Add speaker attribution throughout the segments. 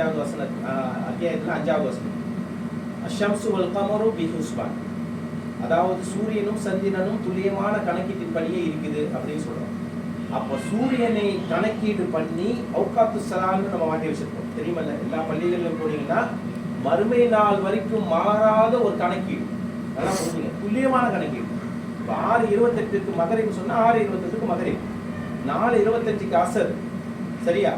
Speaker 1: அஞ்சாவது வசன அத்தியாயத்தில் அஞ்சாவது வசனம் அஷம்சு வல் கமரு பிஹுஸ்பான் அதாவது சூரியனும் சந்திரனும் துல்லியமான கணக்கீட்டின்படியே இருக்குது அப்படின்னு சொல்றோம் அப்போ சூரியனை கணக்கீடு பண்ணி அவுகாத்து சலான்னு நம்ம மாட்டி வச்சிருக்கோம் தெரியுமல்ல எல்லா பள்ளிகளிலும் போனீங்கன்னா மறுமை நாள் வரைக்கும் மாறாத ஒரு கணக்கீடு நல்லா புரிஞ்சுங்க துல்லியமான கணக்கீடு இப்போ ஆறு இருபத்தெட்டுக்கு மகரிப்பு சொன்னா ஆறு இருபத்தெட்டுக்கு மதுரை நாலு இருபத்தஞ்சுக்கு அசர் சரியா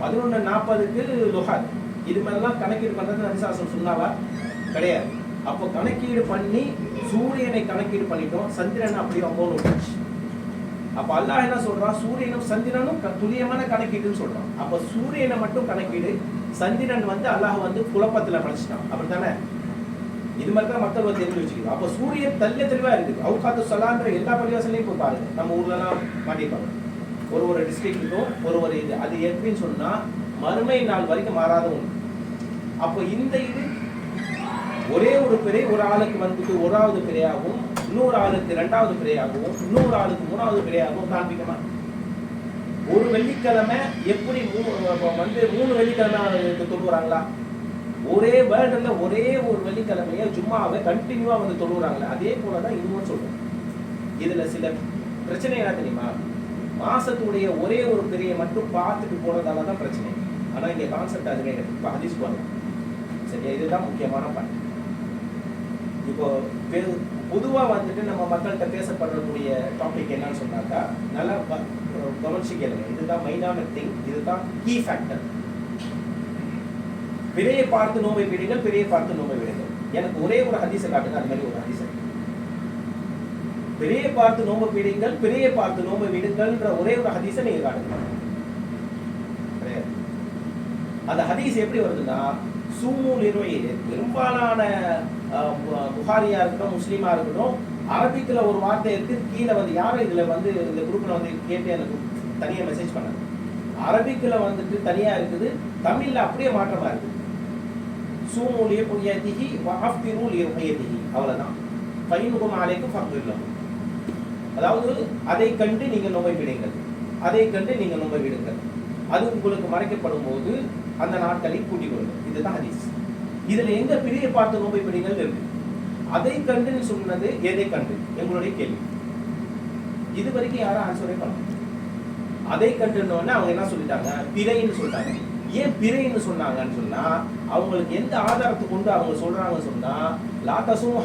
Speaker 1: பதினொன்று நாற்பதுக்கு லுஹார் இது மாதிரிலாம் கணக்கீடு பண்ணுறது நபிசாசம் சொன்னாவா கிடையாது. அப்போ கணக்கீடு பண்ணி சூரியனை கணக்கீடு பண்ணிட்டோம். சந்திரன் அப்படியே ஒம்பது விட்டுச்சு அப்போ அல்லாஹ் என்ன சொல்கிறான் சூரியனும் சந்திரனும் க- துல்லியமான கணக்கீடுன்னு சொல்கிறான் அப்போ சூரியனை மட்டும் கணக்கீடு சந்திரன் வந்து அல்லாஹ் வந்து குழப்பத்துல படைச்சிட்டான் அப்படித்தானே? இது மாதிரி தான் மக்கள் வந்து தெரிஞ்சு வச்சுக்கணும் அப்போ சூரியன் தள்ளி தெளிவாக இருக்குது. அவுகாத்து சொல்லான்ற எல்லா பள்ளிவாசலையும் இப்போ பாருங்க. நம்ம ஊர்லலாம் மாட்டிப்பாங்க. ஒரு ஒரு டிஸ்ட்ரிக்ட்டுக்கும் ஒரு ஒரு இது. அது எப்படின்னு சொன்னா மறுமை நாள் வரைக்கும் மாறாத ஒன்று அப்போ இந்த இது ஒரே ஒரு பிறை ஒரு ஆளுக்கு வந்துட்டு ஒராவது பிறையாகவும் இன்னொரு ஆளுக்கு ரெண்டாவது பிறையாகவும் இன்னொரு ஆளுக்கு மூணாவது பிறையாகவும் காண்பிக்கமா ஒரு வெள்ளிக்கிழமை எப்படி மூணு வந்து மூணு வெள்ளிக்கிழமை தொழுகிறாங்களா ஒரே வேர்டில் ஒரே ஒரு வெள்ளிக்கிழமைய ஜும்மாவை கண்டினியூவாக வந்து தொழுகிறாங்களே அதே போல தான் இதுவும் சொல்றோம் இதுல சில பிரச்சனை என்ன தெரியுமா? மாசத்துடைய ஒரே ஒரு பெரிய மட்டும் பார்த்துட்டு போனதால தான் பிரச்சனை. ஆனா இங்க கான்செப்ட் அது கிடையாது இப்போ ஹதீஸ் சரியா? இதுதான் முக்கியமான பாயிண்ட் இப்போ பெரு- பொதுவா வந்துட்டு நம்ம மக்கள்கிட்ட பேசப்படக்கூடிய டாபிக் என்னன்னு சொன்னாக்கா நல்லா ப- கவனிச்சு கேளுங்க. இதுதான் மெயினான திங் இதுதான் கீ ஃபேக்டர் பிறையை பார்த்து நோவை விடுங்கள் பிறையை பார்த்து நோவை விடுங்கள். எனக்கு ஒரே ஒரு ஹதீஸை காட்டுங்க. அது மாதிரி ஒரு ஹதீஸை பெரிய பார்த்து நோம்பு பிடிங்கள் பெரிய பார்த்து நோம்பு விடுங்கள்ன்ற ஒரே ஒரு ஹதீஸை நீங்க காட்டுங்க. அந்த ஹதீஸ் எப்படி வருதுன்னா சூமு இருவையில் பெரும்பாலான புகாரியா இருக்கட்டும் முஸ்லீமா இருக்கட்டும் அரபிக்கில் ஒரு வார்த்தை இருக்கு கீழே வந்து யாரும் இதுல வந்து இந்த குரூப்ல வந்து கேட்டு எனக்கு தனியா மெசேஜ் பண்ணாங்க. அரபிக்கில் வந்துட்டு தனியா இருக்குது தமிழ்ல அப்படியே மாற்றமா இருக்குது சூமூலிய புயதிஹி வஹஃபிரூல் திகி அவ்வளவுதான். ஃபைனுகும் ஆலைக்கும் ஃபக்ரில்லம் அதாவது அதை கண்டு நீங்க நோய் விடுங்கள். அதை கண்டு நீங்க நோய் விடுங்கள். அது உங்களுக்கு மறைக்கப்படும் போது அந்த நாட்களை கூட்டிக் கொள்ளுங்கள் இதுதான் ஹதீஸ். இதுல எங்க பிரிய பார்த்து நோய் விடுங்கள் இருக்கு? அதை கண்டு சொன்னது எதை கண்டு? எங்களுடைய கேள்வி. இது வரைக்கும் யாரும் ஆன்சரே பண்ண அதை கண்டுனோடனே அவங்க என்ன சொல்லிட்டாங்க? பிறைன்னு சொல்லிட்டாங்க. ஏன் பிறைன்னு சொன்னாங்கன்னு சொன்னா அவங்களுக்கு எந்த ஆதாரத்தை கொண்டு அவங்க சொல்றாங்கன்னு சொன்னா லாத்தசும்